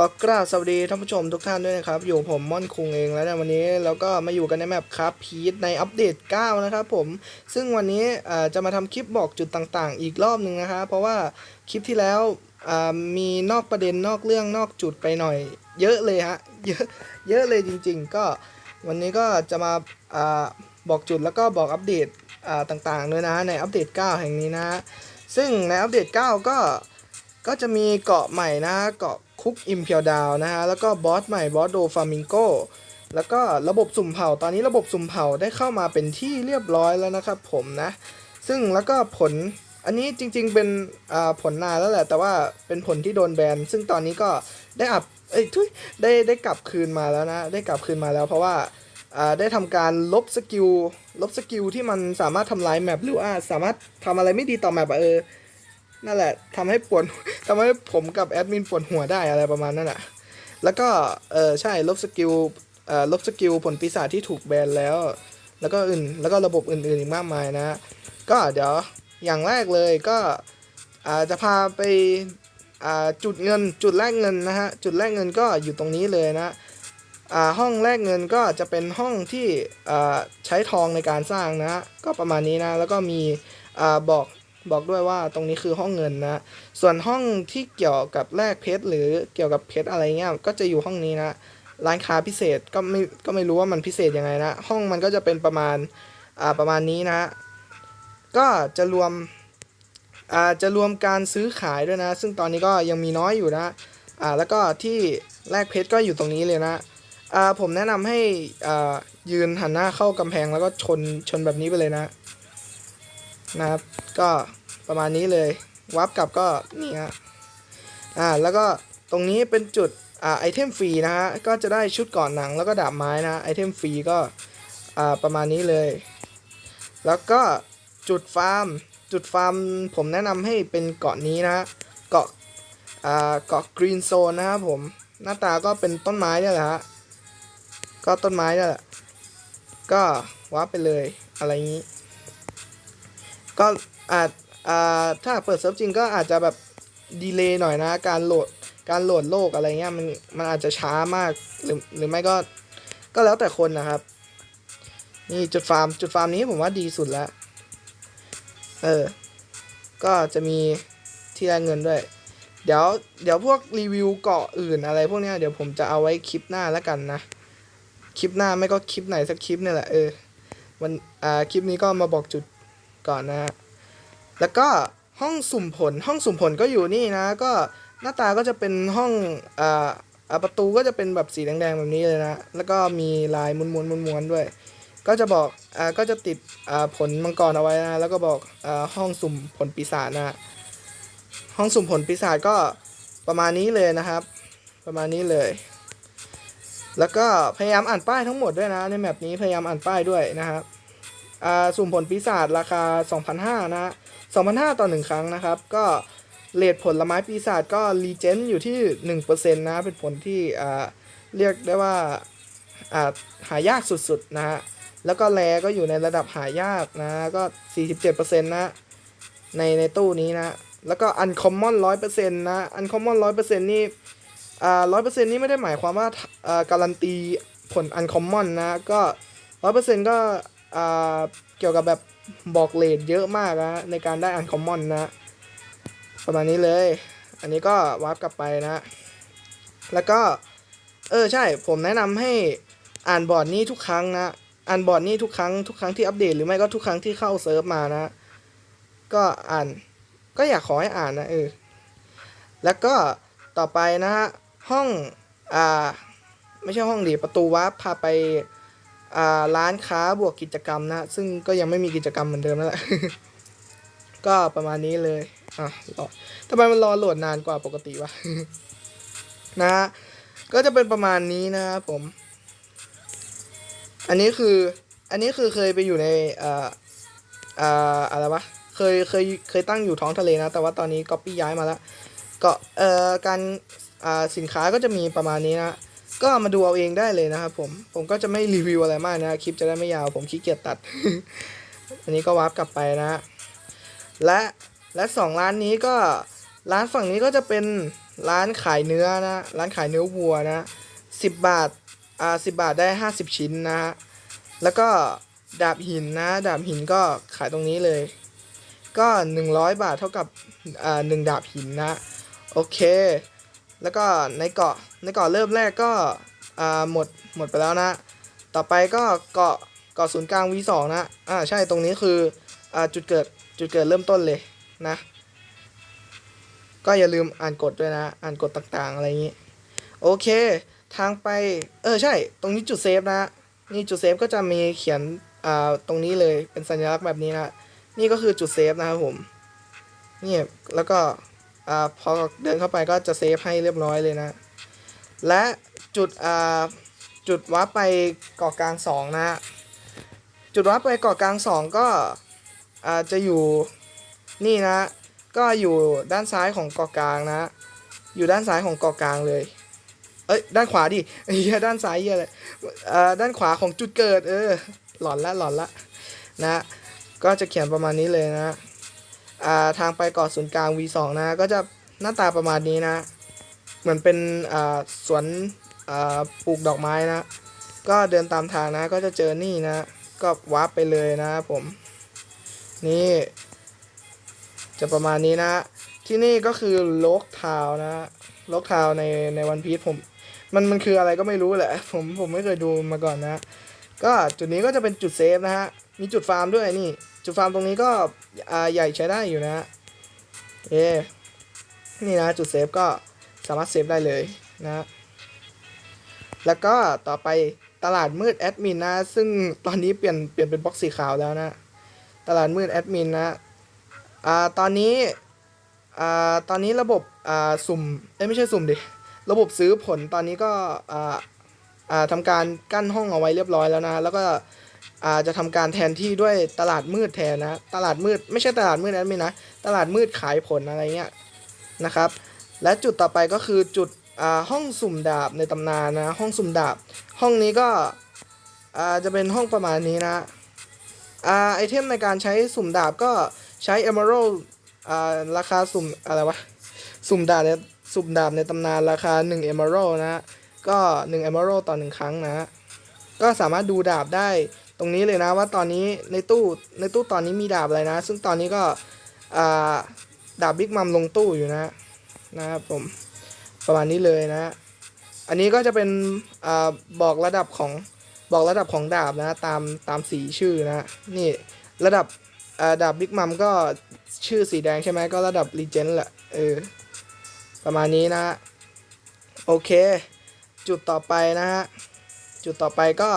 ขอกราบสวัสดีท่านผู้ชมทุกท่านด้วยนะครับ อยู่ผมม่อนคุงเองแล้วในวันนี้แล้วก็มาอยู่กันในแมปครับพีทในอัปเดต 9 นะครับผม ซึ่งวันนี้จะมาทำคลิปบอกจุดต่างๆ อีกรอบหนึ่งนะครับเพราะว่าคลิปที่แล้วมีนอกประเด็นนอกเรื่องนอกจุดไปหน่อย เยอะเลยฮะเยอะเยอะเลยจริง ๆ ก็วันนี้ก็จะมาอ่าบอกจุดแล้วก็บอกอัปเดตอ่าต่างๆด้วยนะในอัปเดต 9 แห่งนี้นะ ซึ่งในอัปเดต 9 ก็ก็จะมีเกาะใหม่นะฮะเกาะ คุกอิมเพียวดาวนะฮะ แล้วก็บอสใหม่บอสโดฟามิงโกแล้วก็ระบบสุ่มเผ่าตอนนี้ระบบสุ่มเผ่าได้เข้ามาเป็นที่เรียบร้อยแล้วนะครับผมนะ ซึ่งแล้วก็ผลอันนี้จริงๆเป็นผลนานแล้วแหละ แต่ว่าเป็นผลที่โดนแบน ซึ่งตอนนี้ก็ได้อับเอ้ยทุยได้ได้กลับคืนมาแล้วนะ ได้กลับคืนมาแล้วเพราะว่าได้ทำการลบสกิลลบสกิลที่มันสามารถทำลายแมปหรือว่าสามารถทำอะไรไม่ดีต่อแมปเออ นั่นแหละทำให้ปวดทำให้ผมกับแอดมินปวดหัวได้อะไรประมาณนั้นแหละแล้วก็เออใช่ลบสกิลเอ่อลบสกิลผลปีศาจที่ถูกแบนแล้ว แล้วก็อื่นแล้วก็ระบบอื่นๆอีกมากมายนะ ก็เดี๋ยวอย่างแรกเลยก็อ่าจะพาไปอ่าจุดเงินจุดแลกเงินนะฮะจุดแลกเงินก็อยู่ตรงนี้เลยนะอ่าห้องแลกเงินก็จะเป็นห้องที่อ่าใช้ทองในการสร้างนะฮะก็ประมาณนี้นะแล้วก็มีอ่าบอก บอกด้วยว่าตรงนี้คือห้องเงินนะ ส่วนห้องที่เกี่ยวกับแลกเพชรหรือเกี่ยวกับเพชรอะไรเงี้ยก็จะอยู่ห้องนี้นะ ร้านค้าพิเศษก็ไม่ก็ไม่รู้ว่ามันพิเศษยังไงนะ ห้องมันก็จะเป็นประมาณอ่าประมาณนี้นะ ก็จะรวมอ่าจะรวมการซื้อขายด้วยนะ ซึ่งตอนนี้ก็ยังมีน้อยอยู่นะอ่าแล้วก็ที่แลกเพชรก็อยู่ตรงนี้เลยนะอ่าผมแนะนำให้อ่ายืนหันหน้าเข้ากำแพงแล้วก็ชนชนแบบนี้ไปเลยนะนะครับก็ ประมาณนี้เลยวับกลับก็นี่ฮะอ่าแล้วก็ตรงนี้เป็นจุดอ่าไอเทมฟรีนะฮะก็จะได้ชุดเก่อนหนังแล้วก็ดาบไม้นะไอเทมฟรีก็อ่าประมาณนี้เลย แล้วก็จุดฟาร์ม จุดฟาร์มผมแนะนำให้เป็นเกาะนี้นะเกาะอ่าเกาะกรีนโซนนะครับผมหน้าตาก็เป็นต้นไม้เนี่ยแหละฮะก็ต้นไม้เนี่ยแหละก็วับไปเลยอะไรงนี้ ก็อาจอ่า ถ้าเปิดเซิร์ฟจริงก็อาจจะแบบดีเลย์หน่อยนะ การโหลดการโหลดโลกอะไรเงี้ยมันมันอาจจะช้ามากหรือหรือไม่ก็ก็แล้วแต่คนนะครับ นี่จุดฟาร์มจุดฟาร์มนี้ผมว่าดีสุดแล้วเออ ก็จะมีที่แลกเงินด้วย เดี๋ยวเดี๋ยวพวกรีวิวเกาะอื่นอะไรพวกเนี้ยเดี๋ยวผมจะเอาไว้คลิปหน้าแล้วกันนะ คลิปหน้าไม่ก็คลิปไหนสักคลิปเนี่ยแหละเออวันอ่าคลิปนี้ก็มาบอกจุดก่อนนะฮะ แล้วก็ห้องสุ่มผลห้องสุ่มผลก็อยู่นี่นะ ก็หน้าตาก็จะเป็นห้องอ่าประตูก็จะเป็นแบบสีแดงๆแบบนี้เลยนะ แล้วก็มีลายม้วนๆม้วนๆด้วย ก็จะบอกอ่าก็จะติดอ่าผลมังกรเอาไว้นะ แล้วก็บอกอ่าห้องสุ่มผลปีศาจนะห้องสุ่มผลปีศาจก็ประมาณนี้เลยนะครับ ประมาณนี้เลย แล้วก็พยายามอ่านป้ายทั้งหมดด้วยนะ ในแมปนี้พยายามอ่านป้ายด้วยนะครับอ่าสุ่มผลปีศาจราคา 2,500นะฮะ 2,500 ต่อ 1 ครั้งนะครับ ก็เลทผลไม้ปีศาจก็รีเจนอยู่ที่ 1%นะ เป็นผลที่อ่าเรียกได้ว่าอ่าหายากสุดๆนะฮะ แล้วก็แลก็อยู่ในระดับหายากนะ ก็ 47%นะ ในในตู้นี้นะ แล้วก็อันคอมมอน100%นต์นะ อันคอมมอน100%นี่อ่า100%นี่ไม่ได้หมายความว่าอ่าการันตีผลอันคอมมอนนะ ก็100%ก็อ่าเกี่ยวกับแบบ บอกเลทเยอะมากนะในการได้อันคอมมอนนะประมาณนี้เลย อันนี้ก็วาร์ปกลับไปนะ แล้วก็ เออใช่ผมแนะนำให้อ่านบอร์ดนี้ทุกครั้งนะอ่านบอร์ดนี้ทุกครั้งทุกครั้งที่อัปเดตหรือไม่ก็ทุกครั้งที่เข้าเซิร์ฟมานะ ก็อ่านก็อยากขอให้อ่านนะเออแล้วก็ต่อไปนะฮะห้องอ่าไม่ใช่ห้องดีประตูวาร์ปพาไป ร้านค้าบวกกิจกรรมนะ ซึ่งก็ยังไม่มีกิจกรรมเหมือนเดิมนั่นแหละก็ประมาณนี้เลย อะรอทำไมมันรอโหลดนานกว่าปกติวะ นะก็จะเป็นประมาณนี้นะครับผม อันนี้คือ อันนี้คือเคยไปอยู่ในอ่าอ่าอะไรวะ เคย เคย เคยตั้งอยู่ท้องทะเลนะ แต่ว่าตอนนี้ก็ปี้ย้ายมาแล้ว ก็ เอ่อ การ อ่า สินค้าก็จะมีประมาณนี้นะ ก็มาดูเอาเองได้เลยนะครับผม ผมก็จะไม่รีวิวอะไรมากนะ คลิปจะได้ไม่ยาว ผมขี้เกียจตัด อันนี้ก็วาร์ปกลับไปนะ และและสองร้านนี้ก็ร้านฝั่งนี้ก็จะเป็นร้านขายเนื้อนะ ร้านขายเนื้อวัวนะสิบบาท อ่าสิบาทได้ห้าสิบชิ้นนะฮะ แล้วก็ดาบหินนะ ดาบหินก็ขายตรงนี้เลย ก็หนึ่งร้อยบาทเท่ากับ อ่าหนึ่งดาบหินนะ โอเค แล้วก็ในเกาะในเกาะเริ่มแรกก็หมดหมดไปแล้วนะ ต่อไปก็เกาะเกาะศูนย์กลาง V2 นะอ่าใช่ตรงนี้คืออจุดเกิดจุดเกิดเริ่มต้นเลยนะ ก็อย่าลืมอ่านกฎด้วยนะ อ่านกฎต่างๆ อะไรอย่างนี้ โอเค ทางไปเออใช่ ตรงนี้จุดเซฟนะ นี่จุดเซฟก็จะมีเขียนอ่าตรงนี้เลยเป็นสัญลักษณ์แบบนี้นะ นี่ก็คือจุดเซฟนะครับผมนี่แล้วก็ อ่าพอเดินเข้าไปก็จะเซฟให้เรียบร้อยเลยนะ และจุดอ่าจุดวัดไปเกาะกลางสองนะ จุดวัดไปเกาะกลางสองก็อ่าจะอยู่นี่นะ ก็อยู่ด้านซ้ายของเกาะกลางนะ อยู่ด้านซ้ายของเกาะกลางเลยเอ้ยด้านขวาดิเหี้ยด้านซ้ายเหี้ยอะไรเอ่อด้านขวาของจุดเกิด เออ หลอนละหลอนละนะ ก็จะเขียนประมาณนี้เลยนะ ทางไปเกาะศูนย์กลาง V2 นะ ก็จะหน้าตาประมาณนี้นะ เหมือนเป็นสวนปลูกดอกไม้นะ ก็เดินตามทางนะ ก็จะเจอนี่นะ ก็วาร์ปไปเลยนะผม นี่ จะประมาณนี้นะ ที่นี่ก็คือโลกทาวนะโลกทาวในในวันพีชผม มันมันคืออะไรก็ไม่รู้แหละ ผมผมไม่เคยดูมาก่อนนะ ก็จุดนี้ก็จะเป็นจุดเซฟนะฮะ มีจุดฟาร์มด้วยนี่ จุดฟาร์มตรงนี้ก็ใหญ่ใช้ได้อยู่นะเอนี่นะจุดเซฟก็สามารถเซฟได้เลยนะแล้วก็ต่อไปตลาดมืดแอดมินนะ ซึ่งตอนนี้เปลี่ยนเปลี่ยนเป็นบล็อกสีขาวแล้วนะ ตลาดมืดแอดมินนะอ่าตอนนี้อ่าตอนนี้ระบบอ่าสุ่มเอ้ไม่ใช่สุ่มดิ ระบบซื้อผลตอนนี้ก็อ่าอ่าทำการกั้นห้องเอาไว้เรียบร้อยแล้วนะ แล้วก็ จะทำการแทนที่ด้วยตลาดมืดแทนนะตลาดมืดไม่ใช่ตลาดมืดแอดมินนะตลาดมืดขายผลอะไรเงี้ยนะครับและจุดต่อไปก็คือจุดห้องสุ่มดาบในตำนานนะห้องสุ่มดาบ ห้องนี้ก็จะเป็นห้องประมาณนี้นะอาไอเทมในการใช้สุ่มดาบก็ใช้ Emerald อ่าราคาสุ่มอะไรวะสุ่มดาบในสุ่มดาบในตำนานราคา 1 Emerald นะก็ 1 Emerald ต่อ 1 ครั้งนะ ก็สามารถดูดาบได้ ตรงนี้เลยนะว่าตอนนี้ในตู้ในตู้ตอนนี้มีดาบอะไรนะ ซึ่งตอนนี้ก็ดาบบิ๊กมัมลงตู้อยู่นะนะครับผมประมาณนี้เลยนะ อันนี้ก็จะเป็นอบอกระดับของบอกระดับของดาบนะตามตามสีชื่อนะนี่ระดับดาบบิ๊กมัมก็ชื่อสีแดงใช่ไหมก็ระดับรีเจนแหละเออประมาณนี้นะโอเค จุดต่อไปนะฮะจุดต่อไปก็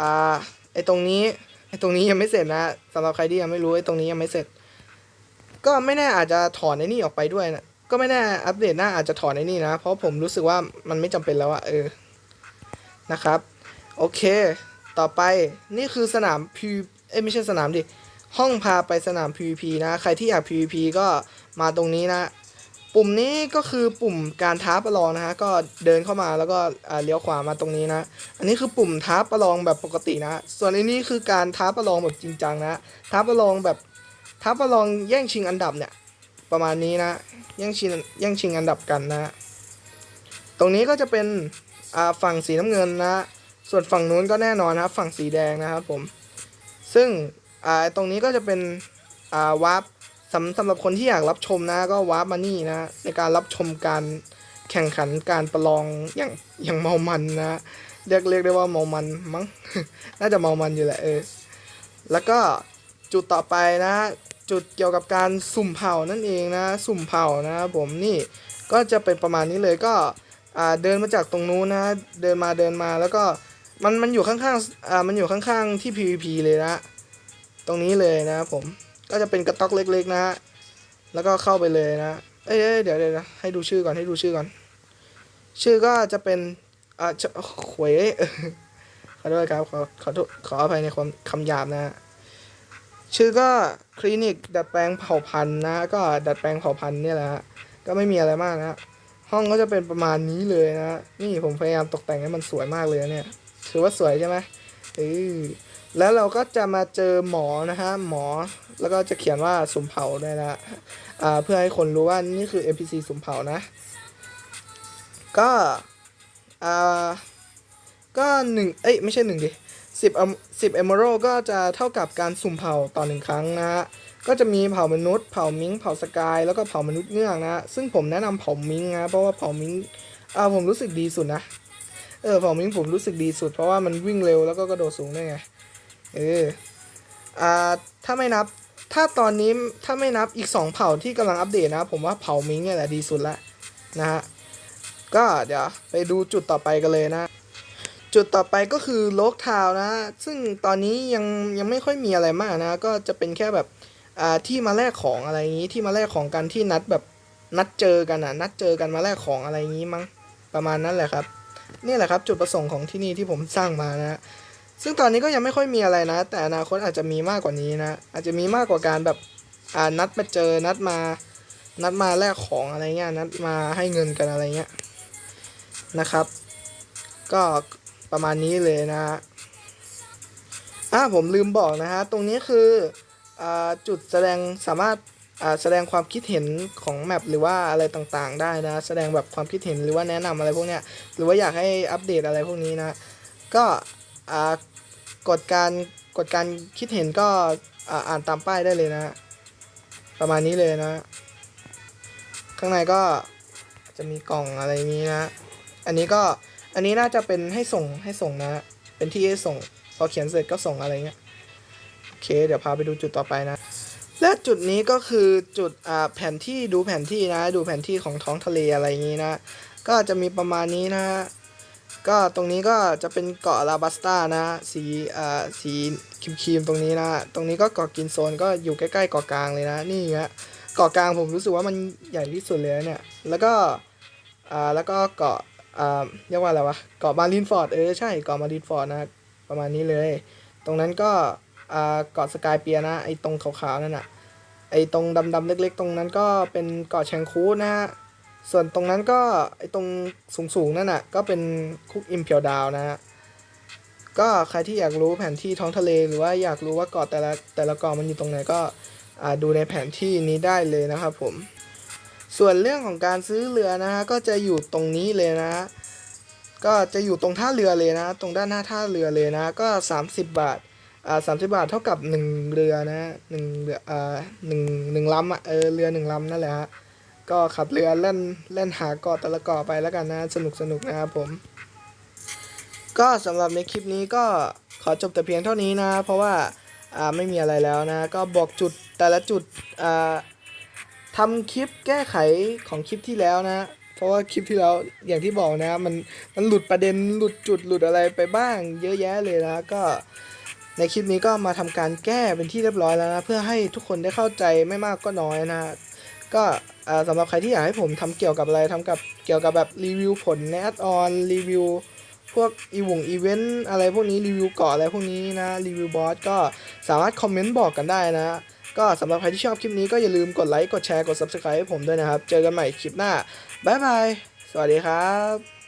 อ่าไอตรงนี้ไอตรงนี้ยังไม่เสร็จนะสำหรับใครที่ยังไม่รู้ไอตรงนี้ยังไม่เสร็จ ก็ไม่แน่อาจจะถอนไอ้นี่ออกไปด้วยนะก็ไม่แน่อัปเดตหน้าอาจจะถอนไอ้นี่นะ เพราะผมรู้สึกว่ามันไม่จำเป็นแล้วอะเออนะครับ โอเค ต่อไปนี่คือสนาม P เอ้ไม่ใช่สนามดิห้องพาไปสนาม PVP นะ ใครที่อยาก PVP ก็มาตรงนี้นะ ปุ่มนี้ก็คือปุ่มการท้าประลองนะฮะก็เดินเข้ามาแล้วก็เลี้ยวขวามาตรงนี้นะ อันนี้คือปุ่มท้าประลองแบบปกตินะ ส่วนอันนี้คือการท้าประลองแบบจริงจังนะท้าประลองแบบท้าประลองแย่งชิงอันดับเนี่ยประมาณนี้นะแย่งชิงแย่งชิงอันดับกันนะ ตรงนี้ก็จะเป็นฝั่งสีน้ำเงินนะ ส่วนฝั่งนู้นก็แน่นอนนะครับฝั่งสีแดงนะครับผมซึ่งตรงนี้ก็จะเป็นวาร์ป สำสำหรับคนที่อยากรับชมนะก็วาร์ปมานี่นะ ในการรับชมการแข่งขันการประลองอย่างอย่างเมามันนะเรียกเรียกได้ว่าเมามันมั้งน่าจะเมามันอยู่แหละเออแล้วก็จุดต่อไปนะ จุดเกี่ยวกับการสุ่มเผ่านั่นเองนะ สุ่มเผ่านะครับผมนี่ก็จะเป็นประมาณนี้เลยก็เดินมาจากตรงนู้นนะ เดินมาเดินมาแล้วก็มันมันอยู่ข้างๆอ่ามันอยู่ข้างๆที่ PVP เลยนะ ตรงนี้เลยนะครับผม ก็จะเป็นกระต๊อกเล็กๆนะฮะ แล้วก็เข้าไปเลยนะ เอ้ยเดี๋ยวเดี๋ยวนะให้ดูชื่อก่อนให้ดูชื่อก่อน ชื่อก็จะเป็นอ่าหวยเอ้ยขอโทษครับขอขอโทษขออภัยในความคำหยาบนะฮะชื่อก็คลินิกดัดแปลงเผ่าพันธุ์นะก็ดัดแปลงเผ่าพันธุ์เนี่ยแหละฮะก็ไม่มีอะไรมากนะห้องก็จะเป็นประมาณนี้เลยนะนี่ผมพยายามตกแต่งให้มันสวยมากเลยเนี่ยถือว่าสวยใช่ไหมเออ แล้วเราก็จะมาเจอหมอนะฮะหมอแล้วก็จะเขียนว่าสุมเผาด้วยนะอ่าเพื่อให้คนรู้ว่านี่คือ NPC สุมเผานะ ก็อ่าก็หนึ่งเอ้ยไม่ใช่หนึ่งดิสิบสิบเอมโรก็จะเท่ากับการสุ่มเผ่าต่อหนึ่งครั้งนะฮะก็จะมีเผ่ามนุษย์ เผ่ามิงเผ่าสกาย แล้วก็เผ่ามนุษย์เงือกนะฮะซึ่งผมแนะนำเผ่ามิงนะเพราะว่าเผ่ามิงอ่าผมรู้สึกดีสุดนะ เออเผ่ามิงผมรู้สึกดีสุด เพราะว่ามันวิ่งเร็วแล้วก็กระโดดสูงด้วยไง เอออ่าถ้าไม่นับถ้าตอนนี้ถ้าไม่นับอีก 2 เผ่าที่กำลังอัปเดตนะ ผมว่าเผ่ามิงเนี่ยแหละดีสุดละนะฮะก็เดี๋ยวไปดูจุดต่อไปกันเลยนะ จุดต่อไปก็คือโลกทาวนะ ซึ่งตอนนี้ยังยังไม่ค่อยมีอะไรมากนะ ก็จะเป็นแค่แบบอ่าที่มาแลกของอะไรอย่างนี้ที่มาแลกของกันที่นัดแบบนัดเจอกันอะนัดเจอกันมาแลกของอะไรอย่างนี้มั้งประมาณนั้นแหละครับ นี่แหละครับจุดประสงค์ของที่นี่ที่ผมสร้างมานะ ซึ่งตอนนี้ก็ยังไม่ค่อยมีอะไรนะ แต่อนาคตอาจจะมีมากกว่านี้นะ อาจจะมีมากกว่าการแบบอ่านัดมาเจอนัดมา นัดมาแลกของอะไรเงี้ยนัดมาให้เงินกันอะไรเงี้ยนะครับ ก็ประมาณนี้เลยนะฮะอ่าผมลืมบอกนะฮะตรงนี้คืออ่าจุดแสดงสามารถอ่าแสดงความคิดเห็นของแมปหรือว่าอะไรต่างๆ ได้นะแสดงแบบความคิดเห็นหรือว่าแนะนำอะไรพวกเนี้ยหรือว่าอยากให้อัปเดตอะไรพวกนี้นะ ก็อ่า กดการกดการคิดเห็นก็อ่าอ่านตามป้ายได้เลยนะประมาณนี้เลยนะ ข้างในก็จะมีกล่องอะไรนี้นะ อันนี้ก็อันนี้น่าจะเป็นให้ส่งให้ส่งนะ เป็นที่ให้ส่งพอเขียนเสร็จก็ส่งอะไรเงี้ยโอเค เดี๋ยวพาไปดูจุดต่อไปนะ และจุดนี้ก็คือจุดอ่าแผนที่ดูแผนที่นะ ดูแผนที่ของท้องทะเลอะไรอย่างนี้นะ ก็จะมีประมาณนี้นะ ก็ตรงนี้ก็จะเป็นเกาะลาบัสตานะสีอ่าสีครีมๆตรงนี้นะ ตรงนี้ก็เกาะกินโซนก็อยู่ใกล้ๆเกาะกลางเลยนะนี่ฮะเกาะกลางผมรู้สึกว่ามันใหญ่ที่สุดเลยนะเนี่ยแล้วก็อ่าแล้วก็เกาะอ่าเรียกว่าอะไรวะเกาะมารินฟอร์ดเออใช่เกาะมารินฟอร์ดนะประมาณนี้เลย ตรงนั้นก็อ่าเกาะสกายเปียนะไอ้ตรงขาวๆนั่นน่ะไอ้ตรงดำๆเล็ก ๆ ตรงนั้นก็เป็นเกาะแชงคูนะฮะ ส่วนตรงนั้นก็ไอ้ตรงสูงๆนั่นน่ะก็เป็นคุกอิมเพียวดาวนะฮะก็ใครที่อยากรู้แผนที่ท้องทะเลหรือว่าอยากรู้ว่าเกาะแต่ละแต่ละเกาะมันอยู่ตรงไหนก็อ่าดูในแผนที่นี้ได้เลยนะครับผม ส่วนเรื่องของการซื้อเรือนะฮะก็จะอยู่ตรงนี้เลยนะฮะก็จะอยู่ตรงท่าเรือเลยนะ ตรงด้านหน้าท่าเรือเลยนะ ก็ 30 บาทอ่าสามสิบาทเท่ากับหนึ่งเรือนะหนึ่งเรืออ่าหนึ่งหนึ่งลำอะเออเรือหนึ่งลำนั่นแหละฮะ ก็ขับเรือเล่นเล่นหาเกาะแต่ละเกาะไปแล้วกันนะสนุกสนุกนะครับผม ก็สำหรับในคลิปนี้ก็ขอจบแต่เพียงเท่านี้นะ เพราะว่าอ่าไม่มีอะไรแล้วนะ ก็บอกจุดแต่ละจุดอ่าทำคลิปแก้ไขของคลิปที่แล้วนะ เพราะว่าคลิปที่แล้วอย่างที่บอกนะมันมันหลุดประเด็นหลุดจุดหลุดอะไรไปบ้าง เยอะแยะเลยนะก็ในคลิปนี้ก็มาทำการแก้เป็นที่เรียบร้อยแล้วนะ เพื่อให้ทุกคนได้เข้าใจไม่มากก็น้อยนะ ก็สำหรับใครที่อยากให้ผมทำเกี่ยวกับอะไรทำกับเกี่ยวกับแบบรีวิวผลในแอดออนรีวิวพวกอีวงอีเวนต์อะไรพวกนี้รีวิวเกาะอะไรพวกนี้นะรีวิวบอสก็สามารถคอมเมนต์บอกกันได้นะ ก็สำหรับใครที่ชอบคลิปนี้ก็อย่าลืมกดไลค์กดแชร์กด Subscribe ให้ผมด้วยนะครับ เจอกันใหม่คลิปหน้า บ๊ายบาย สวัสดีครับ